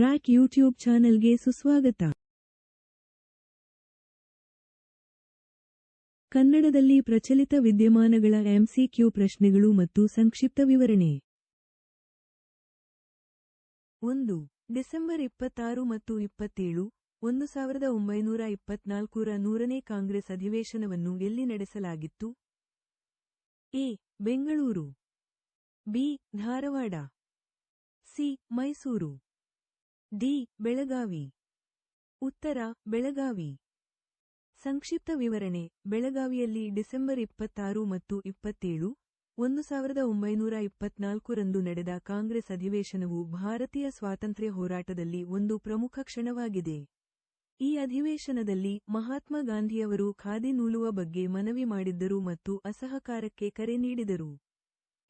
Rack YouTube ಚಾನೆಲ್ಗೆ ಸುಸ್ವಾಗತ. ಕನ್ನಡದಲ್ಲಿ ಪ್ರಚಲಿತ ವಿದ್ಯಮಾನಗಳ ಎಂಸಿಕ್ಯೂ ಪ್ರಶ್ನೆಗಳು ಮತ್ತು ಸಂಕ್ಷಿಪ್ತ ವಿವರಣೆ. ಒಂದು, ಡಿಸೆಂಬರ್ ಇಪ್ಪತ್ತಾರು ಮತ್ತು ಇಪ್ಪತ್ತೇಳು, ಒಂದು ಸಾವಿರದ ಒಂಬೈನೂರ ಇಪ್ಪತ್ನಾಲ್ಕರ ನೂರನೇ ಕಾಂಗ್ರೆಸ್ ಅಧಿವೇಶನವನ್ನು ಎಲ್ಲಿ ನಡೆಸಲಾಗಿತ್ತು? A, Bengaluru, B, Dharwad, C, Mysuru. D, Belagavi. ಉತ್ತರ, ಬೆಳಗಾವಿ. ಸಂಕ್ಷಿಪ್ತ ವಿವರಣೆ, ಬೆಳಗಾವಿಯಲ್ಲಿ ಡಿಸೆಂಬರ್ ಇಪ್ಪತ್ತಾರು ಮತ್ತು ಇಪ್ಪತ್ತೇಳು, ಒಂದು ಸಾವಿರದ ಒಂಬೈನೂರ ಇಪ್ಪತ್ನಾಲ್ಕರಂದು ನಡೆದ ಕಾಂಗ್ರೆಸ್ ಅಧಿವೇಶನವು ಭಾರತೀಯ ಸ್ವಾತಂತ್ರ್ಯ ಹೋರಾಟದಲ್ಲಿ ಒಂದು ಪ್ರಮುಖ ಕ್ಷಣವಾಗಿದೆ. ಈ ಅಧಿವೇಶನದಲ್ಲಿ ಮಹಾತ್ಮ ಗಾಂಧಿಯವರು ಖಾದಿ ನೂಲುವ ಬಗ್ಗೆ ಮನವಿ ಮಾಡಿದ್ದರು ಮತ್ತು ಅಸಹಕಾರಕ್ಕೆ ಕರೆ ನೀಡಿದರು.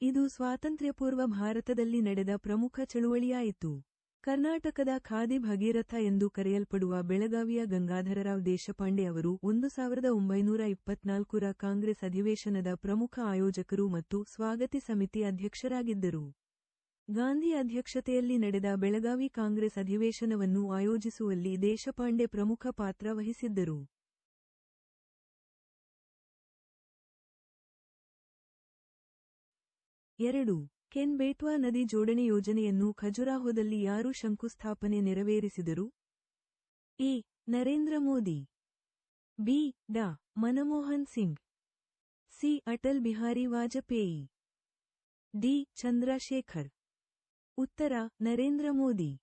ಇದು ಸ್ವಾತಂತ್ರ್ಯಪೂರ್ವ ಭಾರತದಲ್ಲಿ ನಡೆದ ಪ್ರಮುಖ ಚಳುವಳಿಯಾಯಿತು. ಕರ್ನಾಟಕದ ಖಾದಿ ಭಗೀರಥ ಎಂದು ಕರೆಯಲ್ಪಡುವ ಬೆಳಗಾವಿಯ ಗಂಗಾಧರರಾವ್ ದೇಶಪಾಂಡೆ ಅವರು ಒಂದು ಸಾವಿರದ ಒಂಬೈನೂರ ಇಪ್ಪತ್ನಾಲ್ಕರ ಕಾಂಗ್ರೆಸ್ ಅಧಿವೇಶನದ ಪ್ರಮುಖ ಆಯೋಜಕರು ಮತ್ತು ಸ್ವಾಗತಿ ಸಮಿತಿ ಅಧ್ಯಕ್ಷರಾಗಿದ್ದರು. ಗಾಂಧಿ ಅಧ್ಯಕ್ಷತೆಯಲ್ಲಿ ನಡೆದ ಬೆಳಗಾವಿ ಕಾಂಗ್ರೆಸ್ ಅಧಿವೇಶನವನ್ನು ಆಯೋಜಿಸುವಲ್ಲಿ ದೇಶಪಾಂಡೆ ಪ್ರಮುಖ ಪಾತ್ರ ವಹಿಸಿದ್ದರು. ಎರಡು ಕೆನ್ ಬೇಟ್ವಾ ನದಿ ಜೋಡಣೆ ಯೋಜನೆಯನ್ನು ಖಜುರಾಹೋದಲ್ಲಿ ಯಾರು ಶಂಕುಸ್ಥಾಪನೆ ನೆರವೇರಿಸಿದರು? ಎ. ನರೇಂದ್ರ ಮೋದಿ. ಬಿ. ಡಾ. ಮನಮೋಹನ್ ಸಿಂಗ್. ಸಿ. ಅಟಲ್ ಬಿಹಾರಿ ವಾಜಪೇಯಿ. ಡಿ. ಚಂದ್ರಶೇಖರ್. ಉತ್ತರ, ನರೇಂದ್ರ ಮೋದಿ.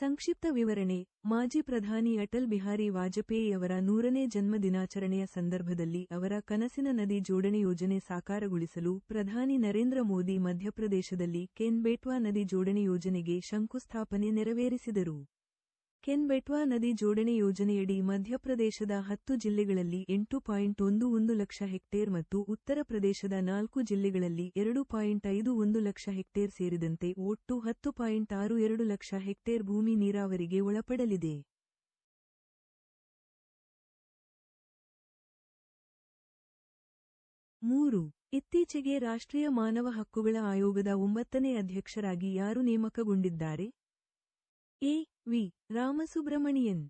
ಸಂಕ್ಷಿಪ್ತ ವಿವರಣೆ. ಮಾಜಿ ಪ್ರಧಾನಿ ಅಟಲ್ ಬಿಹಾರಿ ವಾಜಪೇಯಿಯವರ ನೂರನೇ ಜನ್ಮ ದಿನಾಚರಣೆಯ ಸಂದರ್ಭದಲ್ಲಿ ಅವರ ಕನಸಿನ ನದಿ ಜೋಡಣೆ ಯೋಜನೆ ಸಾಕಾರಗೊಳಿಸಲು ಪ್ರಧಾನಿ ನರೇಂದ್ರ ಮೋದಿ ಮಧ್ಯಪ್ರದೇಶದಲ್ಲಿ ಕೆನ್ಬೇಟ್ವಾ ನದಿ ಜೋಡಣೆ ಯೋಜನೆಗೆ ಶಂಕುಸ್ಥಾಪನೆ ನೆರವೇರಿಸಿದರು. ಕೆನ್ ಬೆಟ್ವಾ ನದಿ ಜೋಡಣೆ ಯೋಜನೆಯಡಿ ಮಧ್ಯಪ್ರದೇಶದ ಹತ್ತು ಜಿಲ್ಲೆಗಳಲ್ಲಿ ಎಂಟು ಪಾಯಿಂಟ್ ಒಂದು ಒಂದು ಲಕ್ಷ ಹೆಕ್ಟೇರ್ ಮತ್ತು ಉತ್ತರ ಪ್ರದೇಶದ ನಾಲ್ಕು ಜಿಲ್ಲೆಗಳಲ್ಲಿ ಎರಡು ಪಾಯಿಂಟ್ ಐದು ಒಂದು ಲಕ್ಷ ಹೆಕ್ಟೇರ್ ಸೇರಿದಂತೆ ಒಟ್ಟು ಹತ್ತು ಪಾಯಿಂಟ್ ಆರು ಎರಡು ಲಕ್ಷ ಹೆಕ್ಟೇರ್ ಭೂಮಿ ನೀರಾವರಿಗೆ ಒಳಪಡಲಿದೆ. ಮೂರು. ಇತ್ತೀಚೆಗೆ ರಾಷ್ಟ್ರೀಯ ಮಾನವ ಹಕ್ಕುಗಳ ಆಯೋಗದ ಒಂಬತ್ತನೇ ಅಧ್ಯಕ್ಷರಾಗಿ ಯಾರು ನೇಮಕಗೊಂಡಿದ್ದಾರೆ? A. V. Ramasubramanian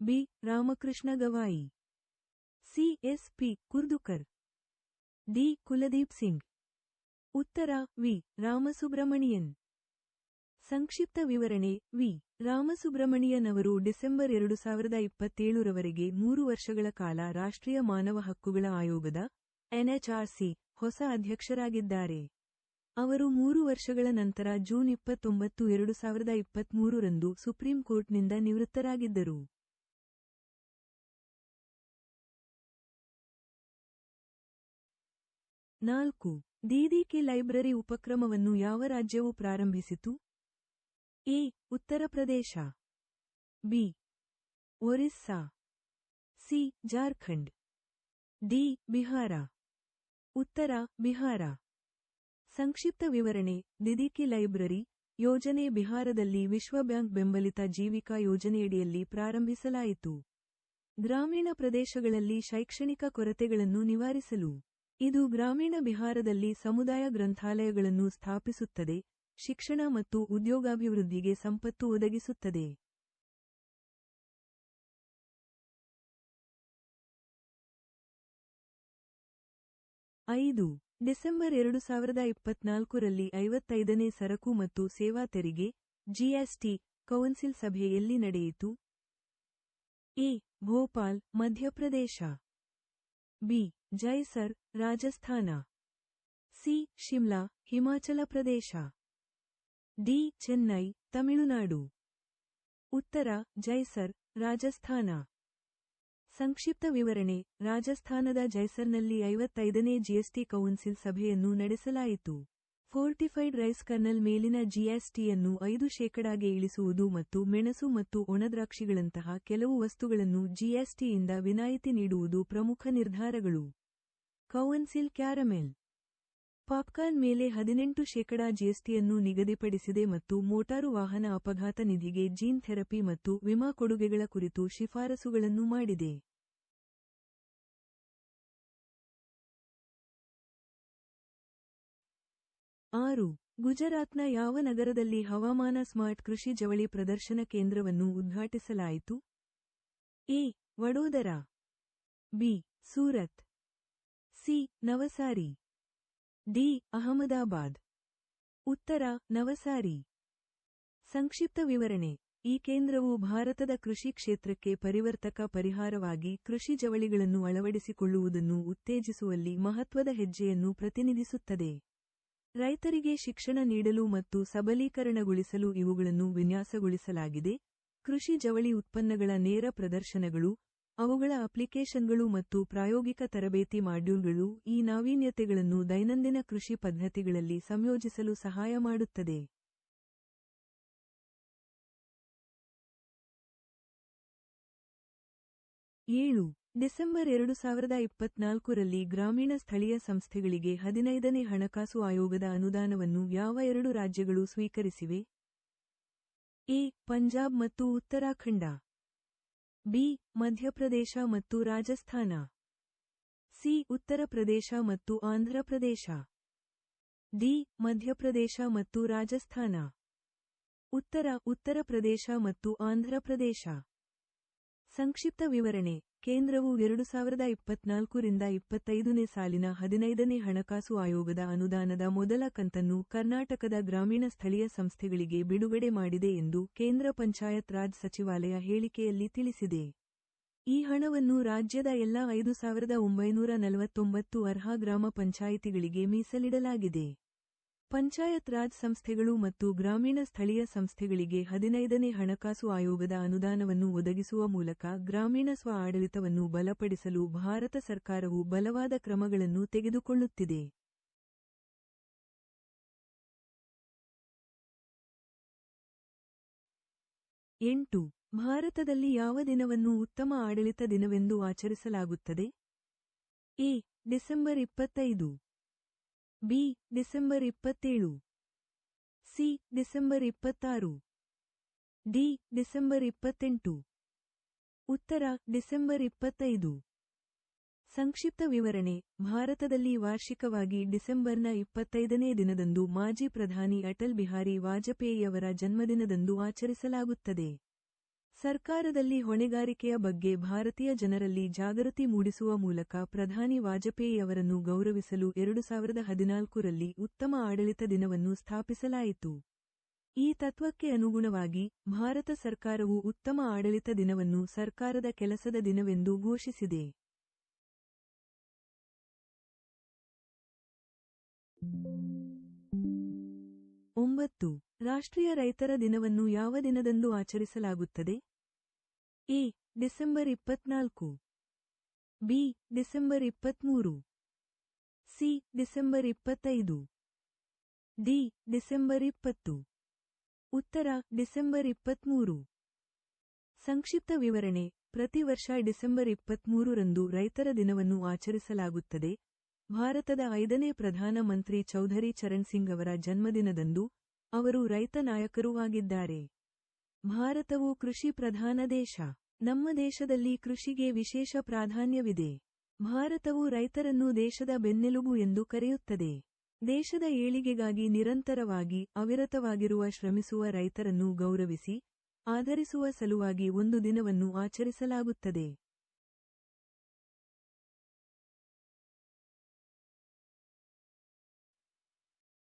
B. Ramakrishna Gavai. C. S. P. Kurdukar. D. Kuldeep Singh. ಉತ್ತರ ವಿ. ರಾಮಸುಬ್ರಮಣಿಯನ್ ಸಂಕ್ಷಿಪ್ತ ವಿವರಣೆ ವಿ. ರಾಮಸುಬ್ರಮಣಿಯನ್ ಅವರು ಡಿಸೆಂಬರ್ ಎರಡು ಸಾವಿರದ ಇಪ್ಪತ್ತೇಳರವರೆಗೆ ಮೂರು ವರ್ಷಗಳ ಕಾಲ ರಾಷ್ಟ್ರೀಯ ಮಾನವ ಹಕ್ಕುಗಳ ಆಯೋಗದ ಎನ್ಎಚ್ಆರ್ಸಿ ಹೊಸ ಅಧ್ಯಕ್ಷರಾಗಿದ್ದಾರೆ. ಅವರು ಮೂರು ವರ್ಷಗಳ ನಂತರ ಜೂನ್ ಇಪ್ಪತ್ತೊಂಬತ್ತು, ಎರಡು ಸಾವಿರದ ಇಪ್ಪತ್ಮೂರರಂದು ಸುಪ್ರೀಂ ಕೋರ್ಟ್ನಿಂದ ನಿವೃತ್ತರಾಗಿದ್ದರು. ನಾಲ್ಕು. ದೀದಿಕೆ ಲೈಬ್ರರಿ ಉಪಕ್ರಮವನ್ನು ಯಾವ ರಾಜ್ಯವು ಪ್ರಾರಂಭಿಸಿತು? A. Uttar Pradesh. B. Orissa. C. Jharkhand. D. Bihar. ಉತ್ತರ ಬಿಹಾರ. ಸಂಕ್ಷಿಪ್ತ ವಿವರಣೆ ದಿದಿಕಿ ಲೈಬ್ರರಿ, ಯೋಜನೆ ಬಿಹಾರದಲ್ಲಿ ವಿಶ್ವ ಬ್ಯಾಂಕ್ ಬೆಂಬಲಿತ ಜೀವಿಕಾ ಯೋಜನೆಯಡಿಯಲ್ಲಿ ಪ್ರಾರಂಭಿಸಲಾಯಿತು. ಗ್ರಾಮೀಣ ಪ್ರದೇಶಗಳಲ್ಲಿ ಶೈಕ್ಷಣಿಕ ಕೊರತೆಗಳನ್ನು ನಿವಾರಿಸಲು. ಇದು ಗ್ರಾಮೀಣ ಬಿಹಾರದಲ್ಲಿ ಸಮುದಾಯ ಗ್ರಂಥಾಲಯಗಳನ್ನು ಸ್ಥಾಪಿಸುತ್ತದೆ, ಶಿಕ್ಷಣ ಮತ್ತು ಉದ್ಯೋಗಾಭಿವೃದ್ಧಿಗೆ ಸಂಪತ್ತು ಒದಗಿಸುತ್ತದೆ. ಐದು ಡಿಸೆಂಬರ್ ಎರಡು ಸಾವಿರದ ಇಪ್ಪತ್ನಾಲ್ಕರಲ್ಲಿ ಐವತ್ತೈದನೇ ಸರಕು ಮತ್ತು ಸೇವಾ ತೆರಿಗೆ, ಜಿಎಸ್ಟಿ, ಕೌನ್ಸಿಲ್ ಸಭೆ ಎಲ್ಲಿ ನಡೆಯಿತು? A. Bhopal, Madhya Pradesh. B. Jaisar, Rajasthan. C. Shimla, Himachal Pradesh. D. Chennai, Tamil Nadu. ಉತ್ತರ, ಜೈಸರ್, ರಾಜಸ್ಥಾನ. ಸಂಕ್ಷಿಪ್ತ ವಿವರಣೆ. ರಾಜಸ್ಥಾನದ ಜೈಸರ್ನಲ್ಲಿ ಐವತ್ತೈದನೇ ಜಿಎಸ್ಟಿ ಕೌನ್ಸಿಲ್ ಸಭೆಯನ್ನು ನಡೆಸಲಾಯಿತು. ಫೋರ್ಟಿಫೈಡ್ ರೈಸ್ ಕರ್ನಲ್ ಮೇಲಿನ ಜಿಎಸ್ಟಿಯನ್ನು ಐದು ಶೇಕಡಾಗೆ ಇಳಿಸುವುದು ಮತ್ತು ಮೆಣಸು ಮತ್ತು ಒಣದ್ರಾಕ್ಷಿಗಳಂತಹ ಕೆಲವು ವಸ್ತುಗಳನ್ನು ಜಿಎಸ್ಟಿಯಿಂದ ವಿನಾಯಿತಿ ನೀಡುವುದು ಪ್ರಮುಖ ನಿರ್ಧಾರಗಳು. ಕೌನ್ಸಿಲ್ ಕ್ಯಾರಮೆಲ್ ಪಾಪ್ಕಾರ್ನ್ ಮೇಲೆ ಹದಿನೆಂಟು ಶೇಕಡಾ ಜಿಎಸ್ಟಿಯನ್ನು ನಿಗದಿಪಡಿಸಿದೆ ಮತ್ತು ಮೋಟಾರು ವಾಹನ ಅಪಘಾತ ನಿಧಿಗೆ ಜೀನ್ ಥೆರಪಿ ಮತ್ತು ವಿಮಾ ಕೊಡುಗೆಗಳ ಕುರಿತು ಶಿಫಾರಸುಗಳನ್ನು ಮಾಡಿದೆ. ಆರು. ಗುಜರಾತ್ನ ಯಾವ ನಗರದಲ್ಲಿ ಹವಾಮಾನ ಸ್ಮಾರ್ಟ್ ಕೃಷಿ ಜವಳಿ ಪ್ರದರ್ಶನ ಕೇಂದ್ರವನ್ನು ಉದ್ಘಾಟಿಸಲಾಯಿತು? A. Vadodara. B. Surat. C. Navsari. D. Ahmedabad. ಉತ್ತರ, ನವಸಾರಿ. ಸಂಕ್ಷಿಪ್ತ ವಿವರಣೆ. ಈ ಕೇಂದ್ರವು ಭಾರತದ ಕೃಷಿ ಕ್ಷೇತ್ರಕ್ಕೆ ಪರಿವರ್ತಕ ಪರಿಹಾರವಾಗಿ ಕೃಷಿ ಜವಳಿಗಳನ್ನು ಅಳವಡಿಸಿಕೊಳ್ಳುವುದನ್ನು ಉತ್ತೇಜಿಸುವಲ್ಲಿ ಮಹತ್ವದ ಹೆಜ್ಜೆಯನ್ನು ಪ್ರತಿನಿಧಿಸುತ್ತದೆ. ರೈತರಿಗೆ ಶಿಕ್ಷಣ ನೀಡಲು ಮತ್ತು ಸಬಲೀಕರಣಗೊಳಿಸಲು ಇವುಗಳನ್ನು ವಿನ್ಯಾಸಗೊಳಿಸಲಾಗಿದೆ. ಕೃಷಿ ಜವಳಿ ಉತ್ಪನ್ನಗಳ ನೇರ ಪ್ರದರ್ಶನಗಳು ಅವುಗಳ ಅಪ್ಲಿಕೇಶನ್ಗಳು ಮತ್ತು ಪ್ರಾಯೋಗಿಕ ತರಬೇತಿ ಮಾಡ್ಯೂಲ್ಗಳು ಈ ನಾವೀನ್ಯತೆಗಳನ್ನು ದೈನಂದಿನ ಕೃಷಿ ಪದ್ಧತಿಗಳಲ್ಲಿ ಸಂಯೋಜಿಸಲು ಸಹಾಯ ಮಾಡುತ್ತದೆ. ಏಳು. ಡಿಸೆಂಬರ್ ಎರಡು ಸಾವಿರದ ಇಪ್ಪತ್ನಾಲ್ಕರಲ್ಲಿ ಗ್ರಾಮೀಣ ಸ್ಥಳೀಯ ಸಂಸ್ಥೆಗಳಿಗೆ ಹದಿನೈದನೇ ಹಣಕಾಸು ಆಯೋಗದ ಅನುದಾನವನ್ನು ಯಾವ ಎರಡು ರಾಜ್ಯಗಳು ಸ್ವೀಕರಿಸಿವೆ? ಎ. ಪಂಜಾಬ್ ಮತ್ತು ಉತ್ತರಾಖಂಡ. ಬಿ, ಮಧ್ಯಪ್ರದೇಶ ಮತ್ತು ರಾಜಸ್ಥಾನ. ಸಿ, ಉತ್ತರ ಪ್ರದೇಶ ಮತ್ತು ಆಂಧ್ರಪ್ರದೇಶ ಡಿ, ಮಧ್ಯಪ್ರದೇಶ ಮತ್ತು ರಾಜಸ್ಥಾನ. ಉತ್ತರ ಉತ್ತರ ಪ್ರದೇಶ ಮತ್ತು ಆಂಧ್ರಪ್ರದೇಶ ಸಂಕ್ಷಿಪ್ತ ವಿವರಣೆ. ಕೇಂದ್ರವು ಎರಡು ಸಾವಿರದ ಇಪ್ಪತ್ನಾಲ್ಕರಿಂದ ಇಪ್ಪತ್ತೈದನೇ ಸಾಲಿನ ಹದಿನೈದನೇ ಹಣಕಾಸು ಆಯೋಗದ ಅನುದಾನದ ಮೊದಲ ಕಂತನ್ನು ಕರ್ನಾಟಕದ ಗ್ರಾಮೀಣ ಸ್ಥಳೀಯ ಸಂಸ್ಥೆಗಳಿಗೆ ಬಿಡುಗಡೆ ಮಾಡಿದೆ ಎಂದು ಕೇಂದ್ರ ಪಂಚಾಯತ್ ರಾಜ್ ಸಚಿವಾಲಯ ಹೇಳಿಕೆಯಲ್ಲಿ ತಿಳಿಸಿದೆ. ಈ ಹಣವನ್ನು ರಾಜ್ಯದ ಎಲ್ಲಾ ಐದು ಸಾವಿರದ ಒಂಬೈನೂರ ನಲವತ್ತೊಂಬತ್ತು ಅರ್ಹ ಗ್ರಾಮ ಪಂಚಾಯಿತಿಗಳಿಗೆ ಮೀಸಲಿಡಲಾಗಿದೆ. ಪಂಚಾಯತ್ ರಾಜ್ ಸಂಸ್ಥೆಗಳು ಮತ್ತು ಗ್ರಾಮೀಣ ಸ್ಥಳೀಯ ಸಂಸ್ಥೆಗಳಿಗೆ ಹದಿನೈದನೇ ಹಣಕಾಸು ಆಯೋಗದ ಅನುದಾನವನ್ನು ಒದಗಿಸುವ ಮೂಲಕ ಗ್ರಾಮೀಣ ಸ್ವ ಆಡಳಿತವನ್ನು ಬಲಪಡಿಸಲು ಭಾರತ ಸರ್ಕಾರವು ಬಲವಾದ ಕ್ರಮಗಳನ್ನು ತೆಗೆದುಕೊಳ್ಳುತ್ತಿದೆ. ಎಂಟು. ಭಾರತದಲ್ಲಿ ಯಾವ ದಿನವನ್ನು ಉತ್ತಮ ಆಡಳಿತ ದಿನವೆಂದು ಆಚರಿಸಲಾಗುತ್ತದೆ? ಎ. ಡಿಸೆಂಬರ್ ಇಪ್ಪತ್ತೈದು. ಬಿ, ಡಿಸೆಂಬರ್ ಇಪ್ಪತ್ತೇಳು. ಸಿ, ಡಿಸೆಂಬರ್ ಇಪ್ಪತ್ತಾರು. ಡಿ, ಡಿಸೆಂಬರ್ ಇಪ್ಪತ್ತೆಂಟು. ಉತ್ತರ, ಡಿಸೆಂಬರ್ ಇಪ್ಪತ್ತೈದು. ಸಂಕ್ಷಿಪ್ತ ವಿವರಣೆ, ಭಾರತದಲ್ಲಿ ವಾರ್ಷಿಕವಾಗಿ ಡಿಸೆಂಬರ್ನ ಇಪ್ಪತ್ತೈದನೇ ದಿನದಂದು ಮಾಜಿ ಪ್ರಧಾನಿ ಅಟಲ್ ಬಿಹಾರಿ ವಾಜಪೇಯಿಯವರ ಜನ್ಮದಿನದಂದು ಆಚರಿಸಲಾಗುತ್ತದೆ. ಸರ್ಕಾರದಲ್ಲಿ ಹೊಣೆಗಾರಿಕೆಯ ಬಗ್ಗೆ ಭಾರತೀಯ ಜನರಲ್ಲಿ ಜಾಗೃತಿ ಮೂಡಿಸುವ ಮೂಲಕ ಪ್ರಧಾನಿ ವಾಜಪೇಯಿಯವರನ್ನು ಗೌರವಿಸಲು ಎರಡು ಸಾವಿರದ ಹದಿನಾಲ್ಕರಲ್ಲಿ ಉತ್ತಮ ಆಡಳಿತ ದಿನವನ್ನು ಸ್ಥಾಪಿಸಲಾಯಿತು. ಈ ತತ್ವಕ್ಕೆ ಅನುಗುಣವಾಗಿ ಭಾರತ ಸರ್ಕಾರವು ಉತ್ತಮ ಆಡಳಿತ ದಿನವನ್ನು ಸರ್ಕಾರದ ಕೆಲಸದ ದಿನವೆಂದು ಘೋಷಿಸಿದೆ. ಒಂಬತ್ತು ರಾಷ್ಟ್ರೀಯ ರೈತರ ದಿನವನ್ನು ಯಾವ ದಿನದಂದು ಆಚರಿಸಲಾಗುತ್ತದೆ? ಎ, ಡಿಸೆಂಬರ್ ಇಪ್ಪತ್ನಾಲ್ಕು. ಬಿ, ಡಿಸೆಂಬರ್ ಇಪ್ಪತ್ಮೂರು. ಸಿ, ಡಿಸೆಂಬರ್ ಇಪ್ಪತ್ತೈದು. ಡಿ, ಡಿಸೆಂಬರ್ ಇಪ್ಪತ್ತು. ಉತ್ತರ, ಡಿಸೆಂಬರ್ ಇಪ್ಪತ್ಮೂರು. ಸಂಕ್ಷಿಪ್ತ ವಿವರಣೆ, ಪ್ರತಿ ವರ್ಷ ಡಿಸೆಂಬರ್ ಇಪ್ಪತ್ಮೂರರಂದು ರೈತರ ದಿನವನ್ನು ಆಚರಿಸಲಾಗುತ್ತದೆ. ಭಾರತದ ಐದನೇ ಪ್ರಧಾನಮಂತ್ರಿ ಚೌಧರಿ ಚರಣ್ ಸಿಂಗ್ ಅವರ ಜನ್ಮದಿನದಂದು ಅವರು ರೈತ ನಾಯಕರೂ ಆಗಿದ್ದಾರೆ. ಭಾರತವು ಕೃಷಿ ಪ್ರಧಾನ ದೇಶ. ನಮ್ಮ ದೇಶದಲ್ಲಿ ಕೃಷಿಗೆ ವಿಶೇಷ ಪ್ರಾಧಾನ್ಯವಿದೆ. ಭಾರತವು ರೈತರನ್ನು ದೇಶದ ಬೆನ್ನೆಲುಬು ಎಂದು ಕರೆಯುತ್ತದೆ. ದೇಶದ ಏಳಿಗೆಗಾಗಿ ನಿರಂತರವಾಗಿ ಅವಿರತವಾಗಿರುವ ಶ್ರಮಿಸುವ ರೈತರನ್ನು ಗೌರವಿಸಿ, ಆಧರಿಸುವ ಸಲುವಾಗಿ ಒಂದು ದಿನವನ್ನು ಆಚರಿಸಲಾಗುತ್ತದೆ.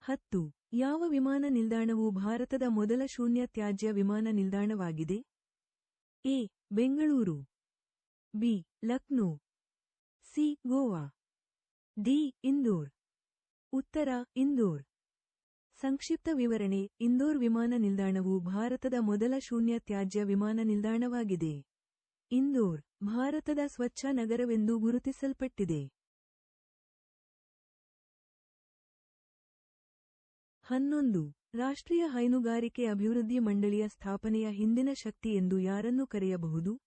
ಹತ್ತು ಯಾವ ವಿಮಾನ ನಿಲ್ದಾಣವು ಭಾರತದ ಮೊದಲ ಶೂನ್ಯ ತ್ಯಾಜ್ಯ ವಿಮಾನ ನಿಲ್ದಾಣವಾಗಿದೆ? A. Bengaluru, B. Lucknow, C. Goa, D. Indore. ಉತ್ತರ ಇಂದೋರ್. ಸಂಕ್ಷಿಪ್ತ ವಿವರಣೆ, ಇಂದೋರ್ ವಿಮಾನ ನಿಲ್ದಾಣವು ಭಾರತದ ಮೊದಲ ಶೂನ್ಯ ತ್ಯಾಜ್ಯ ವಿಮಾನ ನಿಲ್ದಾಣವಾಗಿದೆ. ಇಂದೋರ್, ಭಾರತದ ಸ್ವಚ್ಛ ನಗರವೆಂದು ಗುರುತಿಸಲ್ಪಟ್ಟಿದೆ. ಹನ್ನೊಂದು. ರಾಷ್ಟ್ರೀಯ ಹೈನುಗಾರಿಕೆ ಅಭಿವೃದ್ಧಿ ಮಂಡಳಿಯ ಸ್ಥಾಪನೆಯ ಹಿಂದಿನ ಶಕ್ತಿ ಎಂದು ಯಾರನ್ನು ಕರೆಯಬಹುದು?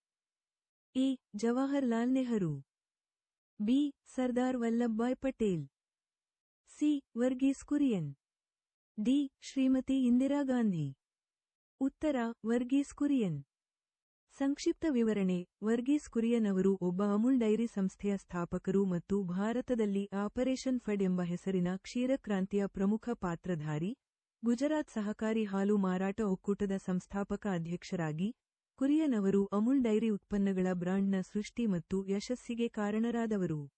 A. Jawaharlal Nehru. B. Sardar Vallabhbhai Patel. C. Varghese Kurien. D. Shrimati Indira Gandhi. ಉತ್ತರ, ವರ್ಗೀಸ್ ಕುರಿಯನ್. ಸಂಕ್ಷಿಪ್ತ ವಿವರಣೆ. ವರ್ಗೀಸ್ ಕುರಿಯನ್ ಅವರು ಒಬ್ಬ ಅಮುಲ್ ಡೈರಿ ಸಂಸ್ಥೆಯ ಸ್ಥಾಪಕರು ಮತ್ತು ಭಾರತದಲ್ಲಿ ಆಪರೇಷನ್ ಫಡ್ ಎಂಬ ಹೆಸರಿನ ಕ್ಷೀರಕ್ರಾಂತಿಯ ಪ್ರಮುಖ ಪಾತ್ರಧಾರಿ, ಗುಜರಾತ್ ಸಹಕಾರಿ ಹಾಲು ಮಾರಾಟ ಒಕ್ಕೂಟದ ಸಂಸ್ಥಾಪಕ ಅಧ್ಯಕ್ಷರಾಗಿ ಕುರಿಯನ್ ಅವರು ಅಮುಲ್ ಡೈರಿ ಉತ್ಪನ್ನಗಳ ಬ್ರಾಂಡ್ನ ಸೃಷ್ಟಿ ಮತ್ತು ಯಶಸ್ಸಿಗೆ ಕಾರಣರಾದವರು.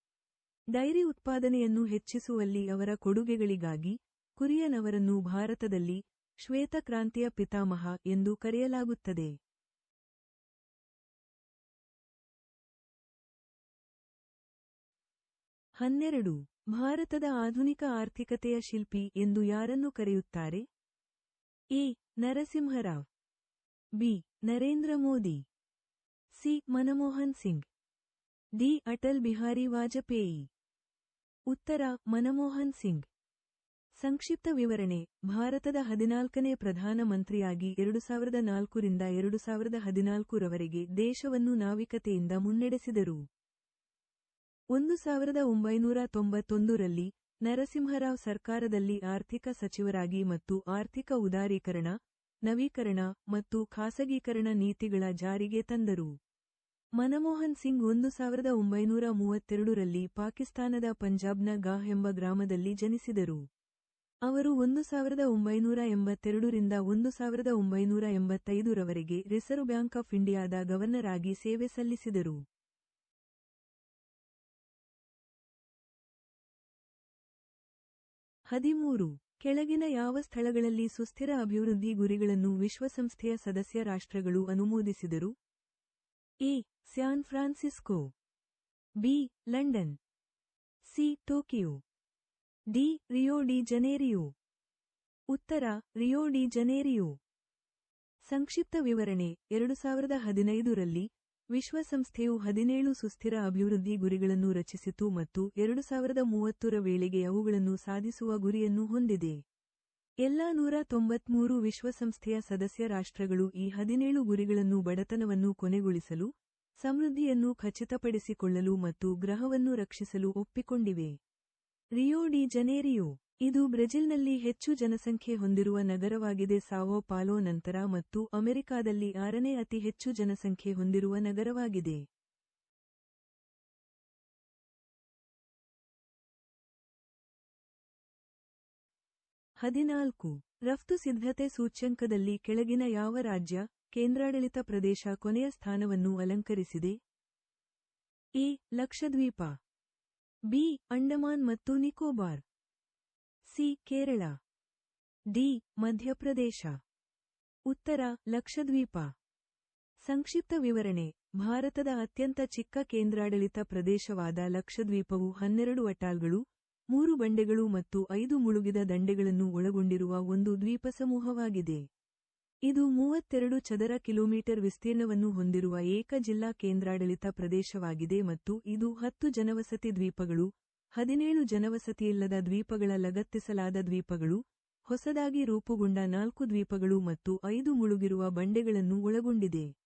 ಡೈರಿ ಉತ್ಪಾದನೆಯನ್ನು ಹೆಚ್ಚಿಸುವಲ್ಲಿ ಅವರ ಕೊಡುಗೆಗಳಿಗಾಗಿ ಕುರಿಯನ್ ಅವರನ್ನು ಭಾರತದಲ್ಲಿ ಶ್ವೇತಕ್ರಾಂತಿಯ ಪಿತಾಮಹ ಎಂದು ಕರೆಯಲಾಗುತ್ತದೆ. ಹನ್ನೆರಡು. ಭಾರತದ ಆಧುನಿಕ ಆರ್ಥಿಕತೆಯ ಶಿಲ್ಪಿ ಎಂದು ಯಾರನ್ನು ಕರೆಯುತ್ತಾರೆ? A. Narasimha Rao. B. Narendra Modi. C. Manmohan Singh. D. Atal Bihari Vajpayee. ಉತ್ತರ. ಮನಮೋಹನ್ ಸಿಂಗ್. ಸಂಕ್ಷಿಪ್ತ ವಿವರಣೆ. ಭಾರತದ ಹದಿನಾಲ್ಕನೇ ಪ್ರಧಾನ ಮಂತ್ರಿಯಾಗಿ ಎರಡು ಸಾವಿರದ ನಾಲ್ಕರಿಂದ ಎರಡು ಸಾವಿರದ ಹದಿನಾಲ್ಕರವರೆಗೆ ದೇಶವನ್ನು ನಾವಿಕತೆಯಿಂದ ಮುನ್ನಡೆಸಿದರು. ಒಂದು ಸಾವಿರದ ಒಂಬೈನೂರ ತೊಂಬತ್ತೊಂದರಲ್ಲಿ ನರಸಿಂಹರಾವ್ ಸರ್ಕಾರದಲ್ಲಿ ಆರ್ಥಿಕ ಸಚಿವರಾಗಿ ಮತ್ತು ಆರ್ಥಿಕ ಉದಾರೀಕರಣ, ನವೀಕರಣ ಮತ್ತು ಖಾಸಗೀಕರಣ ನೀತಿಗಳ ಜಾರಿಗೆ ತಂದರು. ಮನಮೋಹನ್ ಸಿಂಗ್ ಒಂದು ಸಾವಿರದ ಒಂಬೈನೂರ ಮೂವತ್ತೆರಡರಲ್ಲಿ ಪಾಕಿಸ್ತಾನದ ಪಂಜಾಬ್ನ ಗಾಹ್ ಎಂಬ ಗ್ರಾಮದಲ್ಲಿ ಜನಿಸಿದರು. ಅವರು ಒಂದು ಸಾವಿರದ ಒಂಬೈನೂರ ಎಂಬತ್ತೆರಡರಿಂದ ಒಂದು ಸಾವಿರದ ಒಂಬೈನೂರ ಎಂಬತ್ತೈದರವರೆಗೆ ರಿಸರ್ವ್ ಬ್ಯಾಂಕ್ ಆಫ್ ಇಂಡಿಯಾದ ಗವರ್ನರ್ ಆಗಿ ಸೇವೆ ಸಲ್ಲಿಸಿದರು. ಹದಿಮೂರು. ಕೆಳಗಿನ ಯಾವ ಸ್ಥಳಗಳಲ್ಲಿ ಸುಸ್ಥಿರ ಅಭಿವೃದ್ಧಿ ಗುರಿಗಳನ್ನು ವಿಶ್ವಸಂಸ್ಥೆಯ ಸದಸ್ಯ ರಾಷ್ಟ್ರಗಳು ಅನುಮೋದಿಸಿದರು? A. San Francisco. B. London. C. Tokyo. D. Rio de Janeiro. ಉತ್ತರ, ರಿಯೋ ಡಿ ಜನೇರಿಯೋ. ಸಂಕ್ಷಿಪ್ತ ವಿವರಣೆ, ಎರಡು ಸಾವಿರದ ಹದಿನೈದರಲ್ಲಿ ವಿಶ್ವಸಂಸ್ಥೆಯು ಹದಿನೇಳು ಸುಸ್ಥಿರ ಅಭಿವೃದ್ಧಿ ಗುರಿಗಳನ್ನು ರಚಿಸಿತು ಮತ್ತು ಎರಡು ಸಾವಿರದ ಮೂವತ್ತರ ವೇಳೆಗೆ ಅವುಗಳನ್ನು ಸಾಧಿಸುವ ಗುರಿಯನ್ನು ಹೊಂದಿದೆ. ಎಲ್ಲಾ ನೂರ ತೊಂಬತ್ಮೂರು ವಿಶ್ವಸಂಸ್ಥೆಯ ಸದಸ್ಯ ರಾಷ್ಟ್ರಗಳು ಈ ಹದಿನೇಳು ಗುರಿಗಳನ್ನು ಬಡತನವನ್ನು ಕೊನೆಗೊಳಿಸಲು, ಸಮೃದ್ಧಿಯನ್ನು ಖಚಿತಪಡಿಸಿಕೊಳ್ಳಲು ಮತ್ತು ಗ್ರಹವನ್ನು ರಕ್ಷಿಸಲು ಒಪ್ಪಿಕೊಂಡಿವೆ. ರಿಯೋ ಡಿ ಜನೇರಿಯೋ ಇದು ಬ್ರೆಜಿಲ್ನಲ್ಲಿ ಹೆಚ್ಚು ಜನಸಂಖ್ಯೆ ಹೊಂದಿರುವ ನಗರವಾಗಿದೆ. ಸಾವೋ ಪಾಲೋ ನಂತರ ಮತ್ತು ಅಮೆರಿಕಾದಲ್ಲಿ ಆರನೇ ಅತಿ ಹೆಚ್ಚು ಜನಸಂಖ್ಯೆ ಹೊಂದಿರುವ ನಗರವಾಗಿದೆ. ಹದಿನಾಲ್ಕು. ರಫ್ತು ಸಿದ್ಧತೆ ಸೂಚ್ಯಂಕದಲ್ಲಿ ಕೆಳಗಿನ ಯಾವ ರಾಜ್ಯ, ಕೇಂದ್ರಾಡಳಿತ ಪ್ರದೇಶ ಕೊನೆಯ ಸ್ಥಾನವನ್ನು ಅಲಂಕರಿಸಿದೆ? ಎ. ಲಕ್ಷದ್ವೀಪ. ಬಿ. ಅಂಡಮಾನ್ ಮತ್ತು ನಿಕೋಬಾರ್. ಸಿ, ಕೇರಳ. ಡಿ, ಮಧ್ಯಪ್ರದೇಶ. ಉತ್ತರ, ಲಕ್ಷದ್ವೀಪ. ಸಂಕ್ಷಿಪ್ತ ವಿವರಣೆ, ಭಾರತದ ಅತ್ಯಂತ ಚಿಕ್ಕ ಕೇಂದ್ರಾಡಳಿತ ಪ್ರದೇಶವಾದ ಲಕ್ಷದ್ವೀಪವು ಹನ್ನೆರಡು ಅಟಾಲ್ಗಳು, ಮೂರು ಬಂಡೆಗಳು ಮತ್ತು ಐದು ಮುಳುಗಿದ ದಂಡೆಗಳನ್ನು ಒಳಗೊಂಡಿರುವ ಒಂದು ದ್ವೀಪ ಸಮೂಹವಾಗಿದೆ ಇದು ಮೂವತ್ತೆರಡು ಚದರ ಕಿಲೋಮೀಟರ್ ವಿಸ್ತೀರ್ಣವನ್ನು ಹೊಂದಿರುವ ಏಕ ಜಿಲ್ಲಾ ಕೇಂದ್ರಾಡಳಿತ ಪ್ರದೇಶವಾಗಿದೆ ಮತ್ತು ಇದು ಹತ್ತು ಜನವಸತಿ ದ್ವೀಪಗಳು ಹದಿನೇಳು ಜನವಸತಿಯಿಲ್ಲದ ದ್ವೀಪಗಳ ಲಗತ್ತಿಸಲಾದ ದ್ವೀಪಗಳು, ಹೊಸದಾಗಿ ರೂಪುಗೊಂಡ ನಾಲ್ಕು ದ್ವೀಪಗಳು ಮತ್ತು ಐದು ಮುಳುಗಿರುವ ಬಂಡೆಗಳನ್ನು ಒಳಗೊಂಡಿದೆ.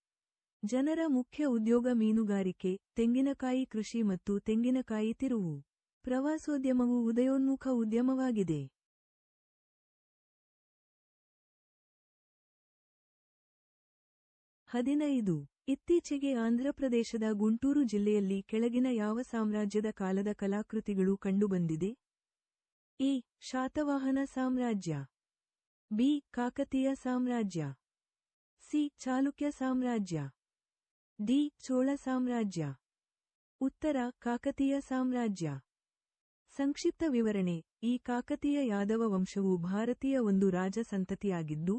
ಜನರ ಮುಖ್ಯ ಉದ್ಯೋಗ ಮೀನುಗಾರಿಕೆ, ತೆಂಗಿನಕಾಯಿ ಕೃಷಿ ಮತ್ತು ತೆಂಗಿನಕಾಯಿ ತಿರುವು. ಪ್ರವಾಸೋದ್ಯಮವು ಉದಯೋನ್ಮುಖ ಉದ್ಯಮವಾಗಿದೆ. ಹದಿನೈದು. ಇತ್ತೀಚೆಗೆ ಆಂಧ್ರಪ್ರದೇಶದ ಗುಂಟೂರು ಜಿಲ್ಲೆಯಲ್ಲಿ ಕೆಳಗಿನ ಯಾವ ಸಾಮ್ರಾಜ್ಯದ ಕಾಲದ ಕಲಾಕೃತಿಗಳು ಕಂಡುಬಂದಿದೆ? ಎ. ಶಾತವಾಹನ ಸಾಮ್ರಾಜ್ಯ. ಬಿ. ಕಾಕತೀಯ ಸಾಮ್ರಾಜ್ಯ. ಸಿ. ಚಾಲುಕ್ಯ ಸಾಮ್ರಾಜ್ಯ. ಡಿ. ಚೋಳ ಸಾಮ್ರಾಜ್ಯ. ಉತ್ತರ ಕಾಕತೀಯ ಸಾಮ್ರಾಜ್ಯ. ಸಂಕ್ಷಿಪ್ತ ವಿವರಣೆ, ಈ ಕಾಕತೀಯ ಯಾದವ ವಂಶವು ಭಾರತೀಯ ಒಂದು ರಾಜ ಸಂತತಿಯಾಗಿದ್ದು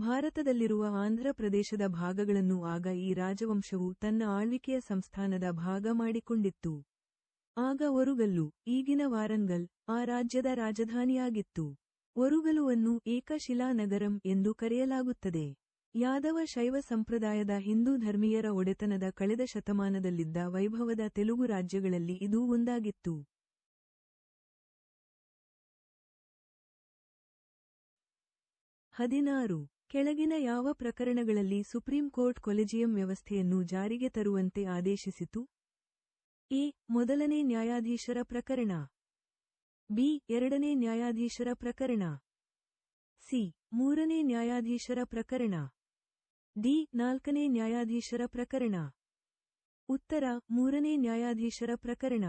ಭಾರತದಲ್ಲಿರುವ ಆಂಧ್ರ ಪ್ರದೇಶದ ಭಾಗಗಳನ್ನು ಆಗ ಈ ರಾಜವಂಶವು ತನ್ನ ಆಳ್ವಿಕೆಯ ಸಂಸ್ಥಾನದ ಭಾಗ ಮಾಡಿಕೊಂಡಿತ್ತು. ಆಗ ಒರುಗಲ್ಲು ಈಗಿನ ವಾರಂಗಲ್, ಆ ರಾಜ್ಯದ ರಾಜಧಾನಿಯಾಗಿತ್ತು. ಒರುಗಲುವನ್ನು ಏಕಶಿಲಾ ನಗರಂ ಎಂದು ಕರೆಯಲಾಗುತ್ತದೆ. ಯಾದವ ಶೈವ ಸಂಪ್ರದಾಯದ ಹಿಂದೂ ಧರ್ಮೀಯರ ಒಡೆತನದ ಕಳೆದ ಶತಮಾನದಲ್ಲಿದ್ದ ವೈಭವದ ತೆಲುಗು ರಾಜ್ಯಗಳಲ್ಲಿ ಇದೂ ಒಂದಾಗಿತ್ತು. ಹದಿನಾರು ಕೆಳಗಿನ ಯಾವ ಪ್ರಕರಣಗಳಲ್ಲಿ ಸುಪ್ರೀಂ ಕೋರ್ಟ್ ಕೊಲೆಜಿಯಂ ವ್ಯವಸ್ಥೆಯನ್ನು ಜಾರಿಗೆ ತರುವಂತೆ ಆದೇಶಿಸಿತು? ಎ. ಮೊದಲನೇ ನ್ಯಾಯಾಧೀಶರ ಪ್ರಕರಣ. ಬಿ. ಎರಡನೇ ನ್ಯಾಯಾಧೀಶರ ಪ್ರಕರಣ. ಸಿ. ಮೂರನೇ ನ್ಯಾಯಾಧೀಶರ ಪ್ರಕರಣ. ಡಿ. ನಾಲ್ಕನೇ ನ್ಯಾಯಾಧೀಶರ ಪ್ರಕರಣ. ಉತ್ತರ, ಮೂರನೇ ನ್ಯಾಯಾಧೀಶರ ಪ್ರಕರಣ.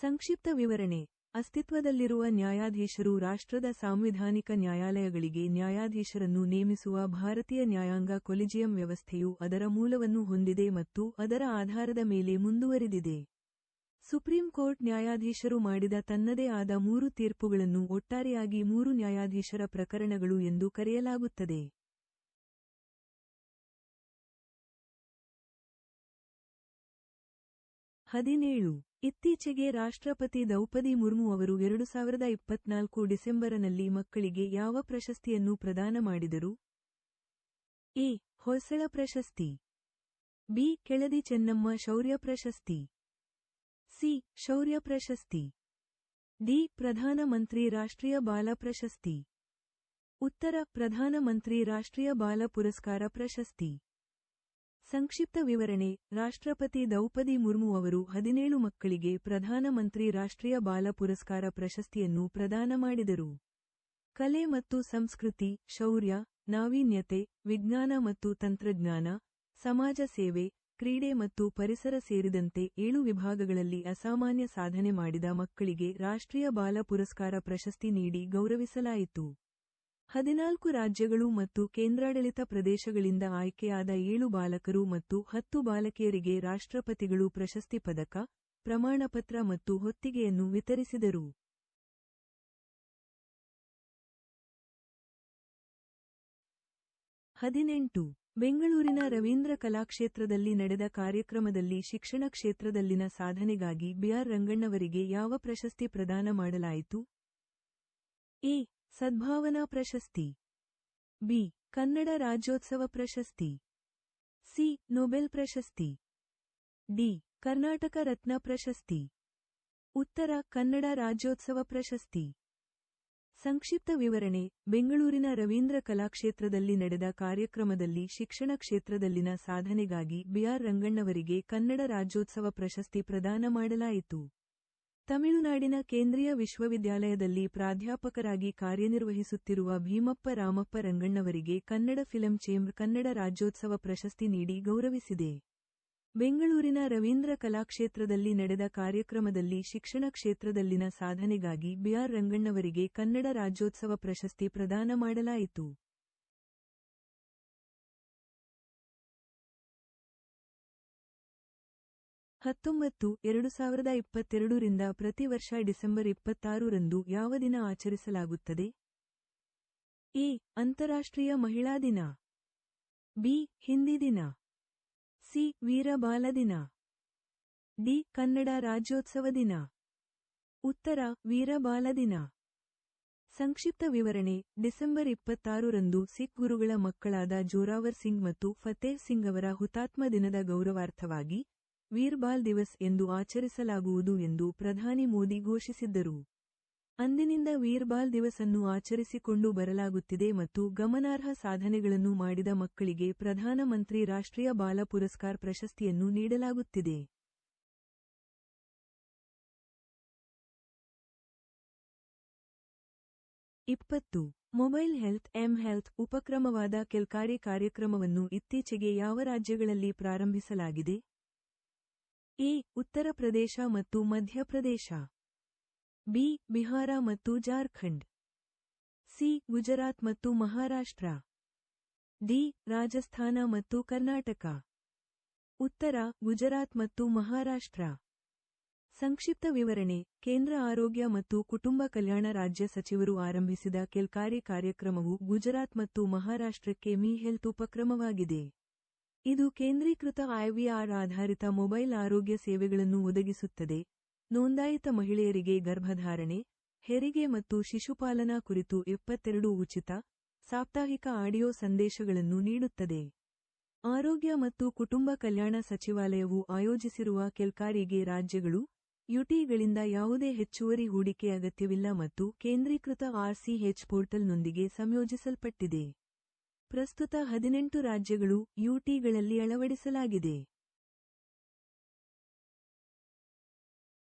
ಸಂಕ್ಷಿಪ್ತ ವಿವರಣೆ. ಅಸ್ತಿತ್ವದಲ್ಲಿರುವ ನ್ಯಾಯಾಧೀಶರು ರಾಷ್ಟ್ರದ ಸಾಂವಿಧಾನಿಕ ನ್ಯಾಯಾಲಯಗಳಿಗೆ ನ್ಯಾಯಾಧೀಶರನ್ನು ನೇಮಿಸುವ ಭಾರತೀಯ ನ್ಯಾಯಾಂಗ ಕೊಲಿಜಿಯಂ ವ್ಯವಸ್ಥೆಯು ಅದರ ಮೂಲವನ್ನು ಹೊಂದಿದೆ ಮತ್ತು ಅದರ ಆಧಾರದ ಮೇಲೆ ಮುಂದುವರಿದಿದೆ. ಸುಪ್ರೀಂ ಕೋರ್ಟ್ ನ್ಯಾಯಾಧೀಶರು ಮಾಡಿದ ತನ್ನದೇ ಆದ ಮೂರು ತೀರ್ಪುಗಳನ್ನು ಒಟ್ಟಾರೆಯಾಗಿ ಮೂರು ನ್ಯಾಯಾಧೀಶರ ಪ್ರಕರಣಗಳು ಎಂದು ಕರೆಯಲಾಗುತ್ತದೆ. ಹದಿನೇಳು. ಇತ್ತೀಚೆಗೆ ರಾಷ್ಟ್ರಪತಿ ದ್ರೌಪದಿ ಮುರ್ಮು ಅವರು ಎರಡು ಸಾವಿರದ ಇಪ್ಪತ್ನಾಲ್ಕು ಡಿಸೆಂಬರನಲ್ಲಿ ಮಕ್ಕಳಿಗೆ ಯಾವ ಪ್ರಶಸ್ತಿಯನ್ನು ಪ್ರದಾನ ಮಾಡಿದರು? ಎ. ಹೊಯ್ಸಳ ಪ್ರಶಸ್ತಿ. ಬಿ. ಕೆಳದಿ ಚೆನ್ನಮ್ಮ ಶೌರ್ಯ ಪ್ರಶಸ್ತಿ. ಸಿ. ಶೌರ್ಯ ಪ್ರಶಸ್ತಿ. ಡಿ. ಪ್ರಧಾನಮಂತ್ರಿ ರಾಷ್ಟ್ರೀಯ ಬಾಲ ಪ್ರಶಸ್ತಿ. ಉತ್ತರ ಪ್ರಧಾನಮಂತ್ರಿ ರಾಷ್ಟ್ರೀಯ ಬಾಲ ಪುರಸ್ಕಾರ ಪ್ರಶಸ್ತಿ. ಸಂಕ್ಷಿಪ್ತ ವಿವರಣೆ. ರಾಷ್ಟ್ರಪತಿ ದ್ರೌಪದಿ ಮುರ್ಮು ಅವರು ಹದಿನೇಳು ಮಕ್ಕಳಿಗೆ ಪ್ರಧಾನಮಂತ್ರಿ ರಾಷ್ಟ್ರೀಯ ಬಾಲ ಪುರಸ್ಕಾರ ಪ್ರಶಸ್ತಿಯನ್ನು ಪ್ರದಾನ ಮಾಡಿದರು. ಕಲೆ ಮತ್ತು ಸಂಸ್ಕೃತಿ, ಶೌರ್ಯ, ನಾವೀನ್ಯತೆ, ವಿಜ್ಞಾನ ಮತ್ತು ತಂತ್ರಜ್ಞಾನ, ಸಮಾಜ ಸೇವೆ, ಕ್ರೀಡೆ ಮತ್ತು ಪರಿಸರ ಸೇರಿದಂತೆ ಏಳು ವಿಭಾಗಗಳಲ್ಲಿ ಅಸಾಮಾನ್ಯ ಸಾಧನೆ ಮಾಡಿದ ಮಕ್ಕಳಿಗೆ ರಾಷ್ಟ್ರೀಯ ಬಾಲ ಪುರಸ್ಕಾರ ಪ್ರಶಸ್ತಿ ನೀಡಿ ಗೌರವಿಸಲಾಯಿತು. ಹದಿನಾಲ್ಕು ರಾಜ್ಯಗಳು ಮತ್ತು ಕೇಂದ್ರಾಡಳಿತ ಪ್ರದೇಶಗಳಿಂದ ಆಯ್ಕೆಯಾದ ಏಳು ಬಾಲಕರು ಮತ್ತು ಹತ್ತು ಬಾಲಕಿಯರಿಗೆ ರಾಷ್ಟ್ರಪತಿಗಳು ಪ್ರಶಸ್ತಿ ಪದಕ, ಪ್ರಮಾಣಪತ್ರ ಮತ್ತು ಹೊತ್ತಿಗೆಯನ್ನು ವಿತರಿಸಿದರು. ಹದಿನೆಂಟು. ಬೆಂಗಳೂರಿನ ರವೀಂದ್ರ ಕಲಾಕ್ಷೇತ್ರದಲ್ಲಿ ನಡೆದ ಕಾರ್ಯಕ್ರಮದಲ್ಲಿ ಶಿಕ್ಷಣ ಕ್ಷೇತ್ರದಲ್ಲಿನ ಸಾಧನೆಗಾಗಿ ಬಿಆರ್ ರಂಗಣ್ಣವರಿಗೆ ಯಾವ ಪ್ರಶಸ್ತಿ ಪ್ರದಾನ ಮಾಡಲಾಯಿತು? ಎ. ಸದ್ಭಾವನಾ ಪ್ರಶಸ್ತಿ. ಬಿ. ಕನ್ನಡ ರಾಜ್ಯೋತ್ಸವ ಪ್ರಶಸ್ತಿ. ಸಿ. ನೊಬೆಲ್ ಪ್ರಶಸ್ತಿ. ಡಿ. ಕರ್ನಾಟಕ ರತ್ನ ಪ್ರಶಸ್ತಿ. ಉತ್ತರ ಕನ್ನಡ ರಾಜ್ಯೋತ್ಸವ ಪ್ರಶಸ್ತಿ. ಸಂಕ್ಷಿಪ್ತ ವಿವರಣೆ. ಬೆಂಗಳೂರಿನ ರವೀಂದ್ರ ಕಲಾಕ್ಷೇತ್ರದಲ್ಲಿ ನಡೆದ ಕಾರ್ಯಕ್ರಮದಲ್ಲಿ ಶಿಕ್ಷಣ ಕ್ಷೇತ್ರದಲ್ಲಿನ ಸಾಧನೆಗಾಗಿ ಬಿಆರ್ ರಂಗಣ್ಣವರಿಗೆ ಕನ್ನಡ ರಾಜ್ಯೋತ್ಸವ ಪ್ರಶಸ್ತಿ ಪ್ರದಾನ ಮಾಡಲಾಯಿತು. ತಮಿಳುನಾಡಿನ ಕೇಂದ್ರೀಯ ವಿಶ್ವವಿದ್ಯಾಲಯದಲ್ಲಿ ಪ್ರಾಧ್ಯಾಪಕರಾಗಿ ಕಾರ್ಯನಿರ್ವಹಿಸುತ್ತಿರುವ ಭೀಮಪ್ಪ ರಾಮಪ್ಪ ರಂಗಣ್ಣವರಿಗೆ ಕನ್ನಡ ಫಿಲಂ ಚೇಂಬರ್ ಕನ್ನಡ ರಾಜ್ಯೋತ್ಸವ ಪ್ರಶಸ್ತಿ ನೀಡಿ ಗೌರವಿಸಿದೆ. ಬೆಂಗಳೂರಿನ ರವೀಂದ್ರ ಕಲಾಕ್ಷೇತ್ರದಲ್ಲಿ ನಡೆದ ಕಾರ್ಯಕ್ರಮದಲ್ಲಿ ಶಿಕ್ಷಣ ಕ್ಷೇತ್ರದಲ್ಲಿನ ಸಾಧನೆಗಾಗಿ ಬಿಆರ್ ರಂಗಣ್ಣವರಿಗೆ ಕನ್ನಡ ರಾಜ್ಯೋತ್ಸವ ಪ್ರಶಸ್ತಿ ಪ್ರದಾನ ಮಾಡಲಾಯಿತು. ಹತ್ತೊಂಬತ್ತು, ಎರಡು ಸಾವಿರದ ಇಪ್ಪತ್ತೆರಡರಿಂದ ಪ್ರತಿ ವರ್ಷ ಡಿಸೆಂಬರ್ ಇಪ್ಪತ್ತಾರರಂದು ಯಾವ ದಿನ ಆಚರಿಸಲಾಗುತ್ತದೆ? ಎ. ಅಂತಾರಾಷ್ಟ್ರೀಯ ಮಹಿಳಾ ದಿನ. ಬಿ. ಹಿಂದಿ ದಿನ. ಸಿ. ವೀರಬಾಲ ದಿನ. ಡಿ. ಕನ್ನಡ ರಾಜ್ಯೋತ್ಸವ ದಿನ. ಉತ್ತರ ವೀರಬಾಲ ದಿನ. ಸಂಕ್ಷಿಪ್ತ ವಿವರಣೆ, ಡಿಸೆಂಬರ್ ಇಪ್ಪತ್ತಾರರಂದು ಸಿಖ್ ಗುರುಗಳ ಮಕ್ಕಳಾದ ಜೋರಾವರ್ ಸಿಂಗ್ ಮತ್ತು ಫತೇಹ್ ಸಿಂಗ್ ಅವರ ಹುತಾತ್ಮ ದಿನದ ಗೌರವಾರ್ಥವಾಗಿ ವೀರ್ಬಾಲ್ ದಿವಸ್ ಎಂದು ಆಚರಿಸಲಾಗುವುದು ಎಂದು ಪ್ರಧಾನಿ ಮೋದಿ ಘೋಷಿಸಿದ್ದರು. ಅಂದಿನಿಂದ ವೀರ್ಬಾಲ್ ದಿವಸ್ ಅನ್ನು ಆಚರಿಸಿಕೊಂಡು ಬರಲಾಗುತ್ತಿದೆ ಮತ್ತು ಗಮನಾರ್ಹ ಸಾಧನೆಗಳನ್ನು ಮಾಡಿದ ಮಕ್ಕಳಿಗೆ ಪ್ರಧಾನಮಂತ್ರಿ ರಾಷ್ಟ್ರೀಯ ಬಾಲ ಪುರಸ್ಕಾರ್ ಪ್ರಶಸ್ತಿಯನ್ನು ನೀಡಲಾಗುತ್ತಿದೆ. ಇಪ್ಪತ್ತು. ಮೊಬೈಲ್ ಹೆಲ್ತ್, ಎಂ ಹೆಲ್ತ್ ಉಪಕ್ರಮವಾದ ಕೆಲ್ಕಾರಿ ಕಾರ್ಯಕ್ರಮವನ್ನು ಇತ್ತೀಚೆಗೆ ಯಾವ ರಾಜ್ಯಗಳಲ್ಲಿ ಪ್ರಾರಂಭಿಸಲಾಗಿದೆ? ಎ, ಉತ್ತರ ಪ್ರದೇಶ ಮತ್ತು ಮಧ್ಯಪ್ರದೇಶ ಬಿ, ಬಿಹಾರ ಮತ್ತು ಜಾರ್ಖಂಡ್. ಸಿ, ಗುಜರಾತ್ ಮತ್ತು ಮಹಾರಾಷ್ಟ್ರ. ಡಿ, ರಾಜಸ್ಥಾನ ಮತ್ತು ಕರ್ನಾಟಕ. ಉತ್ತರ, ಗುಜರಾತ್ ಮತ್ತು ಮಹಾರಾಷ್ಟ್ರ. ಸಂಕ್ಷಿಪ್ತ ವಿವರಣೆ, ಕೇಂದ್ರ ಆರೋಗ್ಯ ಮತ್ತು ಕುಟುಂಬ ಕಲ್ಯಾಣ ರಾಜ್ಯ ಸಚಿವರು ಆರಂಭಿಸಿದ ಕೆಲ್ಕಾರಿ ಕಾರ್ಯಕ್ರಮವು ಗುಜರಾತ್ ಮತ್ತು ಮಹಾರಾಷ್ಟ್ರಕ್ಕೆ ಮಿ ಹೆಲ್ತ್ ಉಪಕ್ರಮವಾಗಿದೆ. ಇದು ಕೇಂದ್ರೀಕೃತ ಐವಿಆರ್ ಆಧಾರಿತ ಮೊಬೈಲ್ ಆರೋಗ್ಯ ಸೇವೆಗಳನ್ನು ಒದಗಿಸುತ್ತದೆ. ನೋಂದಾಯಿತ ಮಹಿಳೆಯರಿಗೆ ಗರ್ಭಧಾರಣೆ, ಹೆರಿಗೆ ಮತ್ತು ಶಿಶುಪಾಲನಾ ಕುರಿತು ಎಪ್ಪತ್ತೆರಡು ಉಚಿತ, ಸಾಪ್ತಾಹಿಕ ಆಡಿಯೋ ಸಂದೇಶಗಳನ್ನು ನೀಡುತ್ತದೆ. ಆರೋಗ್ಯ ಮತ್ತು ಕುಟುಂಬ ಕಲ್ಯಾಣ ಸಚಿವಾಲಯವು ಆಯೋಜಿಸಿರುವ ಕೆಲ್ಕಾರಿಗೆ ರಾಜ್ಯಗಳು, ಯುಟಿಗಳಿಂದ ಯಾವುದೇ ಹೆಚ್ಚುವರಿ ಹೂಡಿಕೆ ಅಗತ್ಯವಿಲ್ಲ ಮತ್ತು ಕೇಂದ್ರೀಕೃತ ಆರ್ಸಿಎಚ್ ಪೋರ್ಟಲ್ನೊಂದಿಗೆ ಸಂಯೋಜಿಸಲ್ಪಟ್ಟಿದೆ. ಪ್ರಸ್ತುತ ಹದಿನೆಂಟು ರಾಜ್ಯಗಳು ಯುಟಿಗಳಲ್ಲಿ ಅಳವಡಿಸಲಾಗಿದೆ.